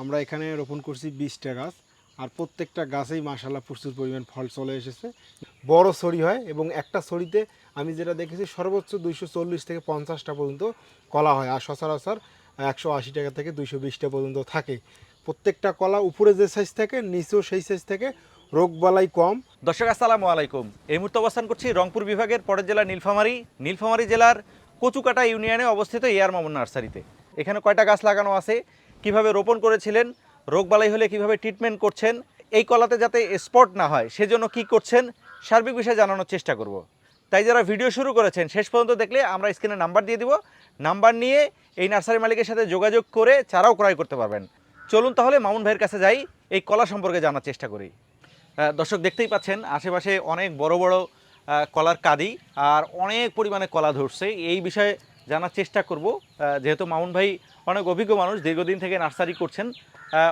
আমরা এখানে রোপণ করছি বিশটা গাছ, আর প্রত্যেকটা গাছেই মাসাল্লাহ প্রচুর পরিমাণ ফল চলে এসেছে। বড় ছড়ি হয় এবং একটা ছড়িতে আমি যেটা দেখেছি সর্বোচ্চ দুইশো চল্লিশ থেকে পঞ্চাশটা পর্যন্ত কলা হয়, আর সচরাচর একশো আশি টাকা থেকে দুইশো বিশটা পর্যন্ত থাকে। প্রত্যেকটা কলা উপরে যে সাইজ থাকে, নিচেও সেই সাইজ থেকে, রোগবালাই কম। দর্শক, আসসালামু আলাইকুম। এই মুহূর্তে অবস্থান করছি রংপুর বিভাগের পরের জেলা নীলফামারী। নীলফামারী জেলার কচুকাটা ইউনিয়নে অবস্থিত এয়ার মামুন নার্সারিতে। এখানে কয়টা গাছ লাগানো আছে? কীভাবে রোপণ করেছিলেন রোগবালাই হলে কীভাবে ট্রিটমেন্ট করছেন, এই কলাতে যাতে স্পট না হয়, সেজন্য কি করছেন, সার্বিক বিষয়ে জানানোর চেষ্টা করব। তাই যারা ভিডিও শুরু করেছেন, শেষ পর্যন্ত দেখলে আমরা স্ক্রিনে নাম্বার দিয়ে দিব। নাম্বার নিয়ে এই নার্সারি মালিকের সাথে যোগাযোগ করে চারাও ক্রয় করতে পারবেন। চলুন তাহলে মামুন ভাইয়ের কাছে যাই, এই কলা সম্পর্কে জানার চেষ্টা করি। দর্শক দেখতেই পাচ্ছেন, আশেপাশে অনেক বড় বড় কলার কাদি, আর অনেক পরিমাণে কলা ধরছে। এই বিষয়ে জানার চেষ্টা করব। যেহেতু মামুন ভাই অনেক অভিজ্ঞ মানুষ দীর্ঘদিন থেকে নার্সারি করছেন।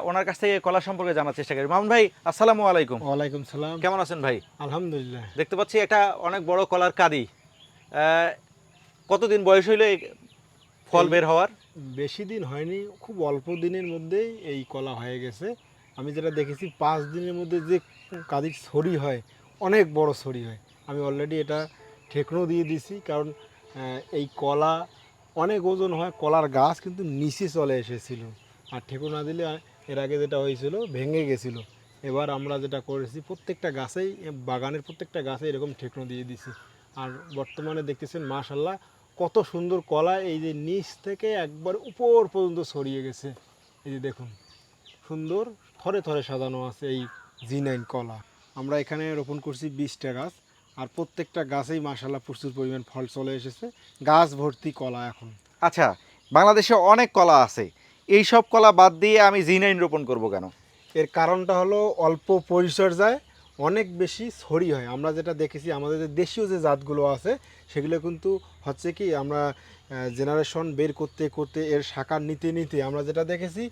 ওনার কাছ থেকে কলা সম্পর্কে জানার চেষ্টা করি। মামুন ভাই আসসালামু আলাইকুম। ওয়ালাইকুম সালাম। কেমন আছেন ভাই? আলহামদুলিল্লাহ। দেখতে পাচ্ছি এটা অনেক বড় কলার কাদি। কতদিন বয়স হইলে ফল বের হওয়ার? বেশি দিন হয়নি খুব অল্প দিনের মধ্যেই এই কলা হয়ে গেছে। আমি যেটা দেখেছি পাঁচ দিনের মধ্যে যে কাদির ছড়ি হয় অনেক বড় ছড়ি হয়। আমি অলরেডি এটা ঠেকনো দিয়ে দিছি কারণ এই কলা অনেক ওজন হয়, কলার গাছ কিন্তু নিচে চলে এসেছিল। আর ঠেকো না দিলে এর আগে যেটা হয়েছিল, ভেঙে গেছিল। এবার আমরা যেটা করেছি, প্রত্যেকটা গাছেই, বাগানের প্রত্যেকটা গাছে এরকম ঠেকনো দিয়ে দিছি। আর বর্তমানে দেখতেছেন, মাশাল্লাহ, কত সুন্দর কলা এই যে নিচ থেকে একবার উপর পর্যন্ত ছড়িয়ে গেছে। এই যে দেখুন, সুন্দর, থরে থরে সাজানো আছে এই জি নাইন কলা। আমরা এখানে রোপণ করছি বিশটা গাছ। আর প্রত্যেকটা গাছেই মাশাল্লাহ প্রচুর পরিমাণ ফল চলে এসেছে। গাছ ভর্তি কলা এখন। আচ্ছা বাংলাদেশে অনেক কলা আছে। এই সব কলা বাদ দিয়ে আমি জিনাইন রোপণ করব কেন? এর কারণটা হলো অল্প পরিচর্যায় অনেক বেশি ছড়ি হয়। আমরা যেটা দেখেছি আমাদের যে দেশীয় যে জাতগুলো আছে সেগুলো কিন্তু হচ্ছে কি আমরা জেনারেশন বের করতে করতে এর শাখা নিতে নিতে আমরা যেটা দেখেছি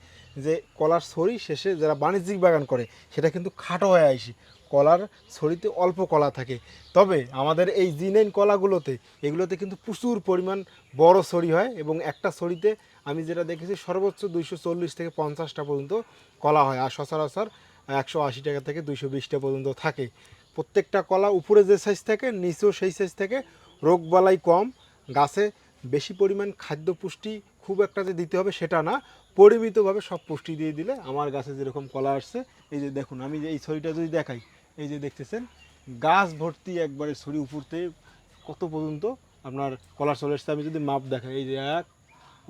যে কলার ছড়ি শেষে যারা বাণিজ্যিক বাগান করে সেটা কিন্তু খাটো হয়ে আসি। কলার ছড়িতে অল্প কলা থাকে। তবে আমাদের এই জিনাইন কলাগুলোতে, এগুলোতে কিন্তু প্রচুর পরিমাণ বড় ছড়ি হয় এবং একটা ছড়িতে আমি যেটা দেখেছি, সর্বোচ্চ দুইশো চল্লিশ থেকে পঞ্চাশটা পর্যন্ত কলা হয় আর সচরাচর একশো আশি টাকা থেকে দুইশো বিশটা পর্যন্ত থাকে। প্রত্যেকটা কলা উপরে যে সাইজ থাকে, নিচেও সেই সাইজ থেকে। রোগবালাই কম, গাছে বেশি পরিমাণ খাদ্য পুষ্টি খুব একটা যে দিতে হবে সেটা না, পরিমিতভাবে সব পুষ্টি দিয়ে দিলে আমার গাছে যেরকম কলা আসছে, এই যে দেখুন, আমি যে এই ছড়িটা যদি দেখাই এই যে দেখতেছেন গাছ ভর্তি একবারে ছড়ি উপরতে কত পর্যন্ত আপনার কলার চলে এসছে। আমি যদি মাপ দেখাই এই যে এক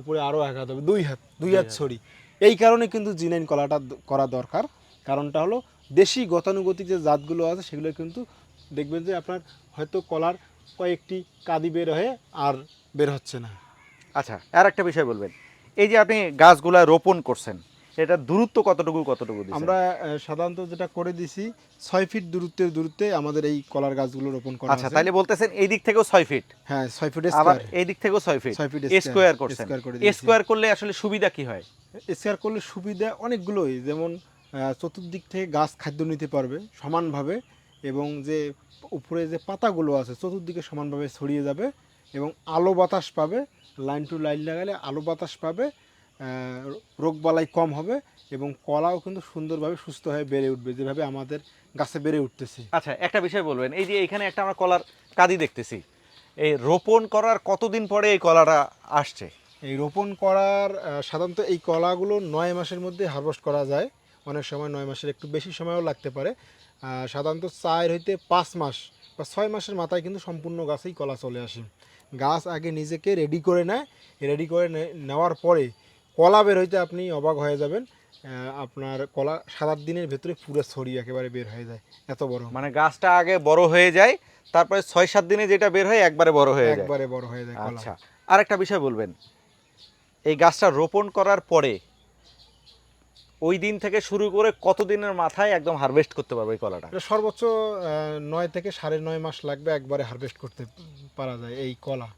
উপরে আরও এক হাত হবে দুই হাত দুই হাত ছড়ি। এই কারণে কিন্তু জিনাইন কলাটা করা দরকার। কারণটা হলো দেশি গতানুগতিক যে জাতগুলো আছে সেগুলো কিন্তু দেখবেন যে আপনার হয়তো কলার কয়েকটি কাদি বের হয়ে আর বের হচ্ছে না। আচ্ছা আর একটা বিষয় বলবেন। এই যে আপনি গাছগুলা রোপণ করছেন এটা দূরত্ব কতটুকু কতটুকু আমরা সাধারণত যেটা করে দিছি ছয় ফিট দূরত্বের দূরত্বে আমাদের এই কলার গাছগুলো রোপণ করা আচ্ছা। তাইলে বলতেছেন এই দিক থেকেও ছয় ফিট হ্যাঁ ছয় ফিট আবার এই দিক থেকেও ছয় ফিট ছয় square, স্কোয়ার করছেন। স্কোয়ার করলে আসলে সুবিধা কি হয়? স্কোয়ার করলে সুবিধা অনেকগুলোই যেমন চতুর্দিক থেকে গাছ খাদ্য নিতে পারবে সমানভাবে এবং যে উপরে যে পাতাগুলো আছে চতুর্দিকে সমানভাবে ছড়িয়ে যাবে এবং আলো বাতাস পাবে লাইন টু লাইন লাগালে আলো বাতাস পাবে রোগবালাই কম হবে এবং কলাও কিন্তু সুন্দরভাবে সুস্থ হয়ে বেড়ে উঠবে যেভাবে আমাদের গাছে বেড়ে উঠতেছে। আচ্ছা একটা বিষয় বলবেন এই যে এখানে একটা আমরা কলার কাদি দেখতেছি এই রোপণ করার কতদিন পরে এই কলাটা আসছে? এই রোপণ করার সাধারণত এই কলাগুলো নয় মাসের মধ্যে হারভেস্ট করা যায় অনেক সময় নয় মাসের একটু বেশি সময়ও লাগতে পারে। সাধারণত চার হইতে পাঁচ মাস বা ছয় মাসের মাথায় কিন্তু সম্পূর্ণ গাছেই কলা চলে আসে। গাছ আগে নিজেকে রেডি করে নেয় রেডি করে নেওয়ার পরে কলা বের হইতে আপনি অবাক হয়ে যাবেন আপনার কলা সাত আট দিনের ভেতরে পুরো ছড়ি একেবারে বের হয়ে যায় এত বড়। মানে গাছটা আগে বড় হয়ে যায় তারপরে ছয় সাত দিনে যেটা বের হয় একবারে বড় হয়ে যায়। একবারে বড় হয়ে যায় আচ্ছা আর একটা বিষয় বলবেন এই গাছটা রোপণ করার পরে ওই দিন থেকে শুরু করে কতদিনের মাথায় একদম হারভেস্ট করতে পারবে এই কলাটা? এটা সর্বোচ্চ নয় থেকে সাড়ে নয় মাস লাগবে একবারে হারভেস্ট করতে পারা যায় এই কলা।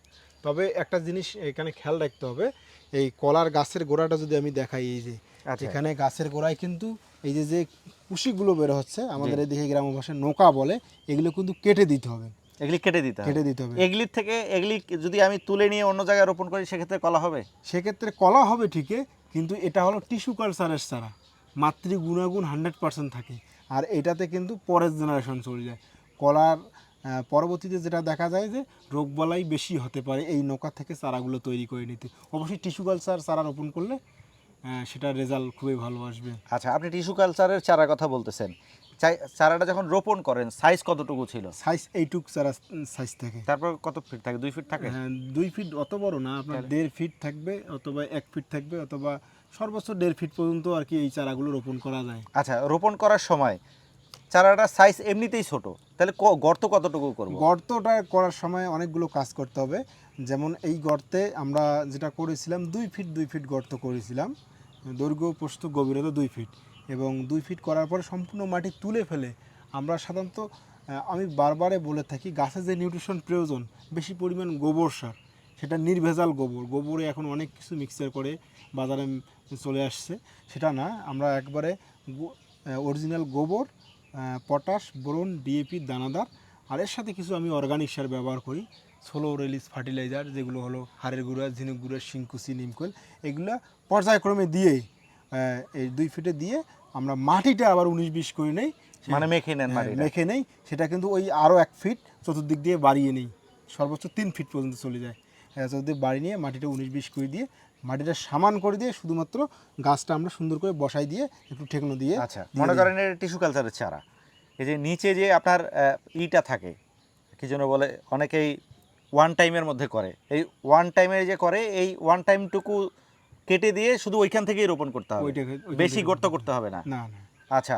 তবে একটা জিনিস এখানে খেয়াল রাখতে হবে এই কলার গাছের গোড়াটা যদি আমি দেখাই এই যে আচ্ছা। এখানে গাছের গোড়ায় কিন্তু এই যে যে কুশিগুলো বের হচ্ছে আমাদের এদিকে গ্রাম ভাষায় নৌকা বলে এগুলো কিন্তু কেটে দিতে হবে। এগুলি কেটে দিতে হবে। কেটে দিতে হবে। এগুলির থেকে এগুলি যদি আমি তুলে নিয়ে অন্য জায়গায় রোপণ করি সেক্ষেত্রে কলা হবে? সেক্ষেত্রে কলা হবে ঠিকই কিন্তু এটা হলো টিস্যু কালচারের চারা। মাতৃ গুণাগুণ হান্ড্রেড পার্সেন্ট থাকে। আর এটাতে কিন্তু পরের জেনারেশন চলে যায়। কলার পরবর্তীতে যেটা দেখা যায় যে রোগবালাই বেশি হতে পারে এই নৌকা থেকে চারাগুলো তৈরি করে নিতে। অবশ্যই টিস্যু কালচার চারা রোপণ করলে সেটার রেজাল্ট খুবই ভালো আসবে। আচ্ছা আপনি টিস্যু কালচারের চারা কথা বলতেছেন। চারাটা যখন রোপণ করেন সাইজ কতটুকু ছিল? সাইজ এইটুক চারা সাইজ থাকে। তারপর কত ফিট থাকে? দুই ফিট থাকে? হ্যাঁ, দুই ফিট অত বড় না আপনার দেড় ফিট থাকবে অথবা এক ফিট থাকবে অথবা সর্বোচ্চ দেড় ফিট পর্যন্ত আর কি এই চারাগুলো রোপণ করা যায়। আচ্ছা রোপণ করার সময় চারাটার সাইজ এমনিতেই ছোট। তাহলে গর্ত কতটুকু করব? গর্তটা করার সময় অনেকগুলো কাজ করতে হবে। যেমন এই গর্তে আমরা যেটা করেছিলাম, দুই ফিট দুই ফিট গর্ত করেছিলাম। দৈর্ঘ্য, প্রস্থ, গভীরতা দুই ফিট এবং দুই ফিট করার পরে সম্পূর্ণ মাটি তুলে ফেলে আমরা সাধারণত আমি বারবারে বলে থাকি গাছের যে নিউট্রিশন প্রয়োজন, বেশি পরিমাণ গোবর সার, সেটা নির্ভেজাল গোবর। গোবরে এখন অনেক কিছু মিক্সচার করে বাজারে চলে আসছে। সেটা না, আমরা একবারে অরিজিনাল গোবর পটাশ বোরন ডিএপি দানাদার। আর এর সাথে কিছু আমি অর্গানিক সার ব্যবহার করি। সোলো রিলিজ ফার্টিলাইজার যেগুলো হলো হাড়ের গুঁড়া ঝিনুক গুঁড়া শিংকুচি নিমকোল এগুলো পর্যায়ক্রমে দিয়ে এই দুই ফিটে দিয়ে আমরা মাটিটা আবার উনিশ বিশ করে নেই। মানে মেখে নেন হ্যাঁ, মেখে নেই। সেটা কিন্তু ওই আরও এক ফিট চতুর্দিক দিয়ে বাড়িয়ে নেই। সর্বোচ্চ তিন ফিট পর্যন্ত চলে যায়। হ্যাঁ, চতুর্দিক বাড়িয়ে নিয়ে মাটিটা উনিশ বিশ করে দিয়ে মাটিটা সামান করে দিয়ে শুধুমাত্র গাছটা আমরা সুন্দর করে বসাই দিয়ে একটু ঠেকনো দিয়ে আচ্ছা মনে। করেন এটা টিস্যু কালচারের চারা। এই যে নিচে যে আপনার ইটা থাকে কি যেন বলে অনেকেই ওয়ান টাইমের মধ্যে করে। এই ওয়ান টাইমের যে করে এই ওয়ান টাইমটুকু কেটে দিয়ে শুধু ওইখান থেকেই রোপণ করতে হবে। বেশি গর্ত করতে হবে না। আচ্ছা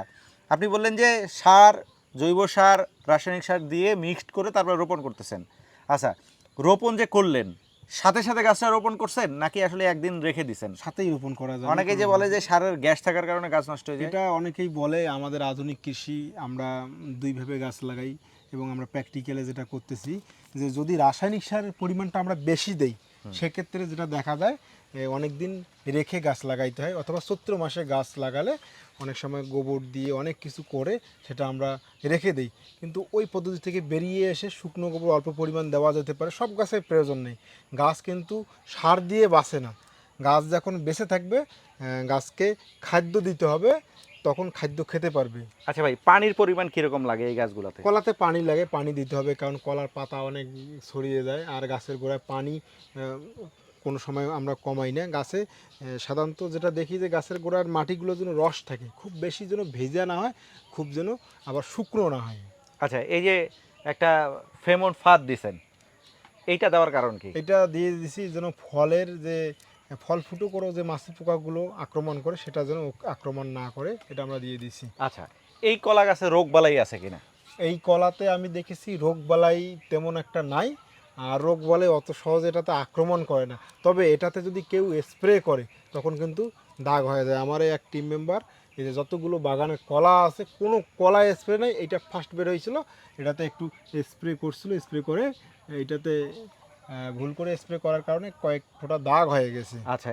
আপনি বললেন যে সার জৈব সার রাসায়নিক সার দিয়ে মিক্সড করে তারপর রোপণ করতেছেন। আচ্ছা রোপণ যে করলেন সাথে সাথে গাছটা রোপণ করছেন নাকি আসলে একদিন রেখে দিছেন? সাথেই রোপণ করা যায়। অনেকে যে বলে যে সারের গ্যাস থাকার কারণে গাছ নষ্ট হয়ে যায়। এটা অনেকেই বলে আমাদের আধুনিক কৃষি আমরা দুইভাবে গাছ লাগাই এবং আমরা প্র্যাকটিক্যালে যেটা করতেছি যে যদি রাসায়নিক সারের পরিমাণটা আমরা বেশি দেই সেক্ষেত্রে যেটা দেখা যায় অনেক দিন রেখে গাছ লাগাইতে হয় অথবা চৈত্র মাসে গাছ লাগালে অনেক সময় গোবর দিয়ে অনেক কিছু করে সেটা আমরা রেখে দিই। কিন্তু ওই পদ্ধতি থেকে বেরিয়ে এসে শুকনো গোবর অল্প পরিমাণ দেওয়া যেতে পারে সব গাছের প্রয়োজন নেই। গাছ কিন্তু সার দিয়ে বাঁচে না। গাছ যখন বেঁচে থাকবে গাছকে খাদ্য দিতে হবে তখন খাদ্য খেতে পারবে। আচ্ছা ভাই পানির পরিমাণ কীরকম লাগে এই গাছগুলোতে? কলাতে পানি লাগে পানি দিতে হবে কারণ কলার পাতা অনেক ছড়িয়ে যায় আর গাছের গোড়ায় পানি কোনো সময় আমরা কমাই না। গাছে সাধারণত যেটা দেখি যে গাছের গোড়ার মাটিগুলো যেন রস থাকে খুব বেশি যেন ভেজা না হয় খুব যেন আবার শুকনো না হয়। আচ্ছা এই যে একটা ফেমন ফাঁদ দিছেন এইটা দেওয়ার কারণ কি? এটা দিয়ে দিছি যেন ফলের যে ফল ফুটো করে যে মাছি পোকাগুলো আক্রমণ করে সেটা যেন আক্রমণ না করে এটা আমরা দিয়ে দিছি। আচ্ছা এই কলা গাছে রোগ বালাই আছে কিনা? এই কলাতে আমি দেখেছি রোগবালাই তেমন একটা নাই আর রোগ বলে অত সহজে এটাতে আক্রমণ করে না। তবে এটাতে যদি কেউ স্প্রে করে তখন কিন্তু দাগ হয়ে যায়। আমার এক টিম মেম্বার এই যে যতগুলো বাগানের কলা আছে কোনো কলা স্প্রে নাই এটা ফার্স্ট বের হয়েছিল। এটাতে একটু স্প্রে করছিল স্প্রে করে এইটাতে আহ, ভুল করে স্প্রে করার কারণে কয়েক ফোঁটা দাগ হয়ে গেছে। আচ্ছা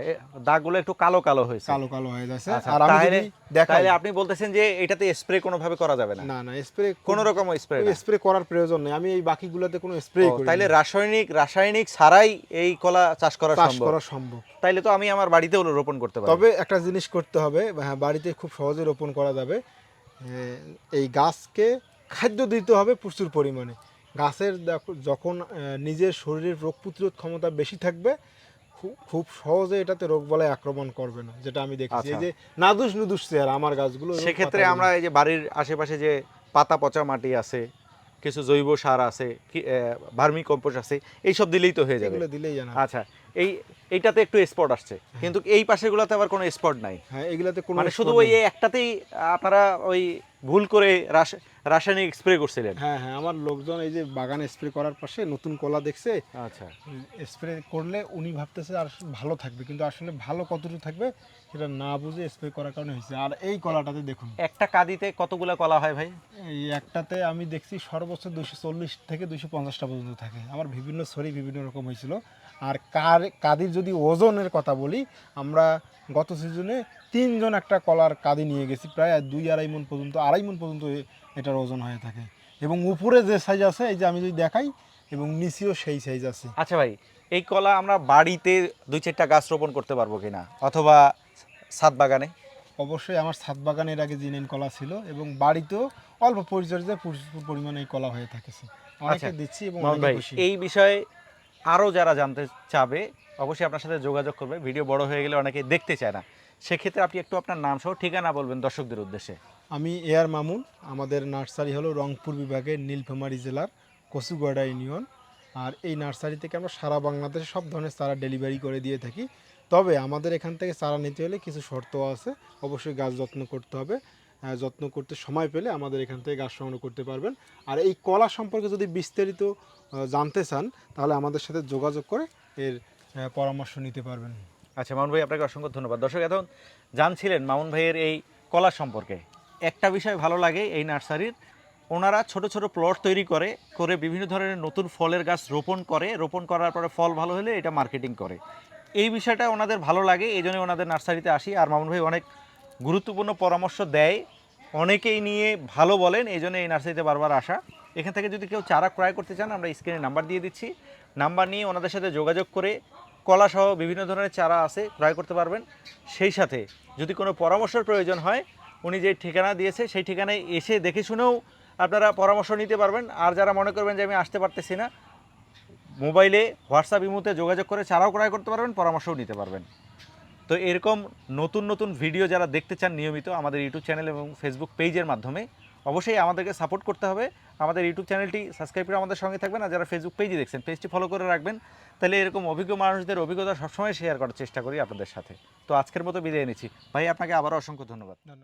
দাগগুলো একটু কালো কালো হয়েছে। কালো কালো হয়ে যাচ্ছে। আচ্ছা, আর আমি তাহলে যদি দেখাই তাহলে আপনি বলতেছেন যে এটাতে স্প্রে কোনোভাবে করা যাবে না। না না স্প্রে কোনো রকম স্প্রে স্প্রে করার প্রয়োজন নেই। আমি এই বাকিগুলোতে কোনো স্প্রে করি তাইলে রাসায়নিক রাসায়নিক ছাড়াই এই কলা চাষ করা সম্ভব। চাষ করা সম্ভব। তাইলে তো আমি আমার বাড়িতেও রোপণ করতে পারি তবে একটা জিনিস করতে হবে হ্যাঁ বাড়িতে খুব সহজে রোপণ করা যাবে। এই গাছকে খাদ্য দিতে হবে প্রচুর পরিমাণে। গাছের দেখো- যখন নিজের শরীরের রোগ প্রতিরোধ ক্ষমতা বেশি থাকবে খুব সহজে এটাতে রোগ বলায় আক্রমণ করবে না যেটা আমি দেখেছি। এই আচ্ছা। যে নাদুস নুদুস চেহারা আমার গাছগুলো সেক্ষেত্রে আমরা এই যে বাড়ির আশেপাশে যে পাতা পচা মাটি আছে কিছু জৈব সার আছে ভার্মি কম্পোস্ট আছে এইসব দিলেই তো হয়ে যাবে। এগুলো দিলেই জানা। আচ্ছা এই এইটাতে একটু স্পট আসছে কিন্তু এই পাশেগুলোতে আবার কোনো স্পট নাই। হ্যাঁ এগুলাতে কোনো মানে শুধু ওই একটাতেই আপনারা ওই ভুল করে রাস- রাসায়নিক স্প্রে করছিলেন? হ্যাঁ হ্যাঁ আমার লোকজন এই যে বাগানে স্প্রে করার পাশে নতুন কলা দেখছে। আচ্ছা। স্প্রে করলে উনি ভাবতেছে আর ভালো থাকবে কিন্তু আসলে ভালো কতটুকু থাকবে সেটা না বুঝে স্প্রে করার কারণে হয়েছে। আর এই কলাটাতে দেখুন। একটা কাদিতে কতগুলো কলা হয় ভাই? এই একটাতে আমি দেখছি সর্বোচ্চ দুশো চল্লিশ থেকে দুশো পঞ্চাশটা পর্যন্ত থাকে। আমার বিভিন্ন সরি বিভিন্ন রকম হয়েছিল। আর কার কাদির যদি ওজনের কথা বলি আমরা গত সিজনে তিনজন একটা কলার কাদি নিয়ে গেছি প্রায় দুই আড়াই মন পর্যন্ত আড়াই মন পর্যন্ত এটার ওজন হয়ে থাকে। এবং উপরে যে সাইজ আছে এই যে আমি যদি দেখাই এবং নিচেও সেই সাইজ আছে। আচ্ছা ভাই এই কলা আমরা বাড়িতে দুই চারটা গাছ রোপণ করতে পারব কিনা? অথবা ছাদ বাগানে? অবশ্যই আমার ছাদ বাগানের আগে জিনেন কলা ছিল এবং বাড়িতেও অল্প পরিচর্যায় প্রচুর পরিমাণে এই কলা হয়ে থাকেছে। অনেকে আচ্ছা, দিচ্ছি এবং। এই বিষয়ে আরও যারা জানতে চাবে অবশ্যই আপনার সাথে যোগাযোগ করবে। ভিডিও বড় হয়ে গেলে অনেকে দেখতে চায় না। সেক্ষেত্রে আপনি একটু আপনার নাম সহ ঠিকানা বলবেন দর্শকদের উদ্দেশ্যে। আমি এয়ার মামুন, আমাদের নার্সারি হলো রংপুর বিভাগের নীলফামারী জেলার কচুগড়া ইউনিয়ন। আর এই নার্সারি থেকে আমরা সারা বাংলাদেশে সব ধরনের চারা ডেলিভারি করে দিয়ে থাকি। তবে আমাদের এখান থেকে চারা নিতে হলে কিছু শর্ত আছে, অবশ্যই গাছ যত্ন করতে হবে। যত্ন করতে সময় পেলে আমাদের এখান থেকে গাছ সংগ্রহ করতে পারবেন। আর এই কলা সম্পর্কে যদি বিস্তারিত জানতে চান, তাহলে আমাদের সাথে যোগাযোগ করে এর পরামর্শ নিতে পারবেন। আচ্ছা মামুন ভাই, আপনাকে অসংখ্য ধন্যবাদ। দর্শক, এখন জানছিলেন মামুন ভাইয়ের এই কলা সম্পর্কে। একটা বিষয় ভালো লাগে এই নার্সারির। ওনারা ছোট ছোট প্লট তৈরি করে করে বিভিন্ন ধরনের নতুন ফলের গাছ রোপণ করে, রোপণ করার পরে ফল ভালো হলে এটা মার্কেটিং করে। এই বিষয়টা ওনাদের ভালো লাগে, এই জন্য ওনাদের নার্সারিতে আসি। আর মামুন ভাই অনেক গুরুত্বপূর্ণ পরামর্শ দেয়, অনেকেই নিয়ে ভালো বলেন, এই জন্য এই নার্সারিতে বারবার আসা। এখান থেকে যদি কেউ চারা ক্রয় করতে চান, আমরা স্ক্রিনে নাম্বার দিয়ে দিচ্ছি। নাম্বার নিয়ে ওনাদের সাথে যোগাযোগ করে কলা সহ বিভিন্ন ধরনের চারা আছে, ক্রয় করতে পারবেন। সেই সাথে যদি কোনো পরামর্শের প্রয়োজন হয় উনি যে ঠিকানা দিয়েছে, সেই ঠিকানায় এসে দেখে শুনেও আপনারা পরামর্শ নিতে পারবেন। আর যারা মনে করবেন যে আমি আসতে পারতেছি না, মোবাইলে, হোয়াটসঅ্যাপ, ইমুতে যোগাযোগ করে চারাও ক্রয় করতে পারবেন, পরামর্শও নিতে পারবেন। তো এরকম নতুন নতুন ভিডিও যারা দেখতে চান নিয়মিত আমাদের ইউটিউব চ্যানেল এবং ফেসবুক পেজের মাধ্যমে, অবশ্যই আমাদেরকে সাপোর্ট করতে হবে। আমাদের ইউটিউব চ্যানেলটি সাবস্ক্রাইব করে আমাদের সঙ্গে থাকবেন, আর যারা ফেসবুক পেজে দেখছেন, পেজটি ফলো করে রাখবেন, তাহলে এরকম অভিজ্ঞ মানুষদের অভিজ্ঞতা সবসময় শেয়ার করার চেষ্টা করি আপনাদের সাথে। তো আজকের মতো বিদায় নিচ্ছি। ভাই, আপনাকে আবারও অসংখ্য ধন্যবাদ। ধন্যবাদ।